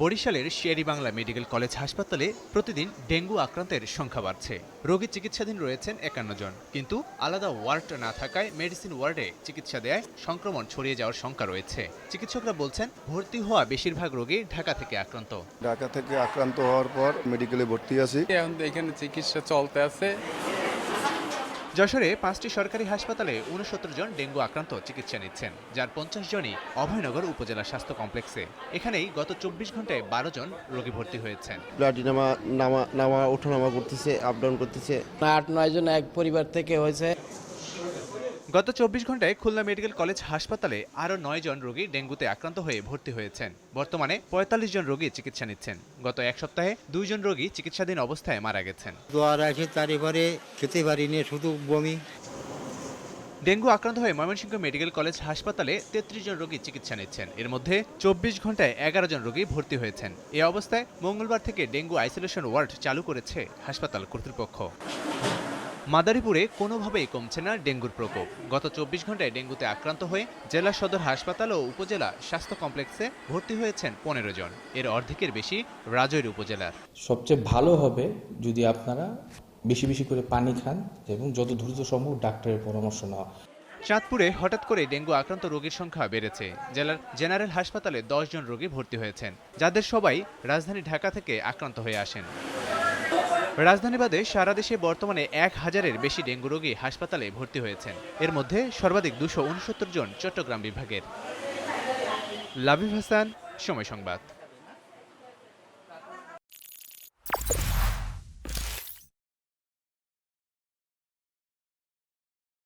বরিশালের Sherry Bangla medical college হাসপাতালে প্রতিদিন ডেঙ্গু আক্রান্তের সংখ্যা বাড়ছে। রোগী চিকিৎসাধীন রয়েছেন একান্ন জন। কিন্তু আলাদা ওয়ার্ড না থাকায় মেডিসিন ওয়ার্ডে চিকিৎসা দেয় সংক্রমণ ছড়িয়ে যাওয়ার শঙ্কা রয়েছে। চিকিৎসকরা বলছেন ভর্তি হওয়া বেশিরভাগ রোগী ঢাকা থেকে আক্রান্ত। ঢাকা থেকে আক্রান্ত হওয়ার পর মেডিকেলে ভর্তি আছি। এখন এখানে চিকিৎসা চলতে আছে। যশোরে পাঁচটি সরকারি হাসপাতালে উনসত্তর জন ডেঙ্গু আক্রান্ত চিকিৎসা নিচ্ছেন যার পঞ্চাশ জনই অভয়নগর উপজেলা স্বাস্থ্য কমপ্লেক্সে। এখানেই গত চব্বিশ ঘন্টায় বারো জন রোগী ভর্তি হয়েছেন। প্লাটিনামা নামা নামা নামা ওঠানামা করতেছে আপ ডাউন করতেছে। আট নয় জন এক পরিবার থেকে হয়েছে। গত চব্বিশ ঘন্টায় খুলনা মেডিকেল কলেজ হাসপাতালে আরও নয় জন রোগী ডেঙ্গুতে আক্রান্ত হয়ে ভর্তি হয়েছেন। বর্তমানে পঁয়তাল্লিশ জন রোগী চিকিৎসা নিচ্ছেন। গত এক সপ্তাহে দুইজন রোগী চিকিৎসাধীন অবস্থায় মারা গেছেন। খেতে পারিনি শুধু বমি। ডেঙ্গু আক্রান্ত হয়ে ময়মনসিংহ মেডিকেল কলেজ হাসপাতালে তেত্রিশ জন রোগী চিকিৎসা নিচ্ছেন। এর মধ্যে চব্বিশ ঘন্টায় এগারো জন রোগী ভর্তি হয়েছেন। এ অবস্থায় মঙ্গলবার থেকে ডেঙ্গু আইসোলেশন ওয়ার্ড চালু করেছে হাসপাতাল কর্তৃপক্ষ। মাদারীপুরে কোনোভাবেই কমছে না ডেঙ্গুর প্রকোপ। গত চব্বিশ ঘন্টায় ডেঙ্গুতে আক্রান্ত হয়ে জেলা সদর হাসপাতাল ও উপজেলা স্বাস্থ্য কমপ্লেক্সে ভর্তি হয়েছেন পনেরো জন। এর অর্ধেকের বেশি রাজৈর উপজেলার। সবচেয়ে ভালো হবে যদি আপনারা বেশি বেশি করে পানি খান এবং যত দ্রুত সম্ভব ডাক্তারের পরামর্শ নেওয়া। চাঁদপুরে হঠাৎ করে ডেঙ্গু আক্রান্ত রোগীর সংখ্যা বেড়েছে। জেলার জেনারেল হাসপাতালে দশ জন রোগী ভর্তি হয়েছেন যাদের সবাই রাজধানী ঢাকা থেকে আক্রান্ত হয়ে আসেন। রাজধানী বাদে সারা দেশে বর্তমানে এক হাজারের বেশি ডেঙ্গু রোগী হাসপাতালে ভর্তি হয়েছেন। এর মধ্যে সর্বাধিক দুশো উনসত্তর জন চট্টগ্রাম বিভাগের। লাভিব হাসান, সময় সংবাদ।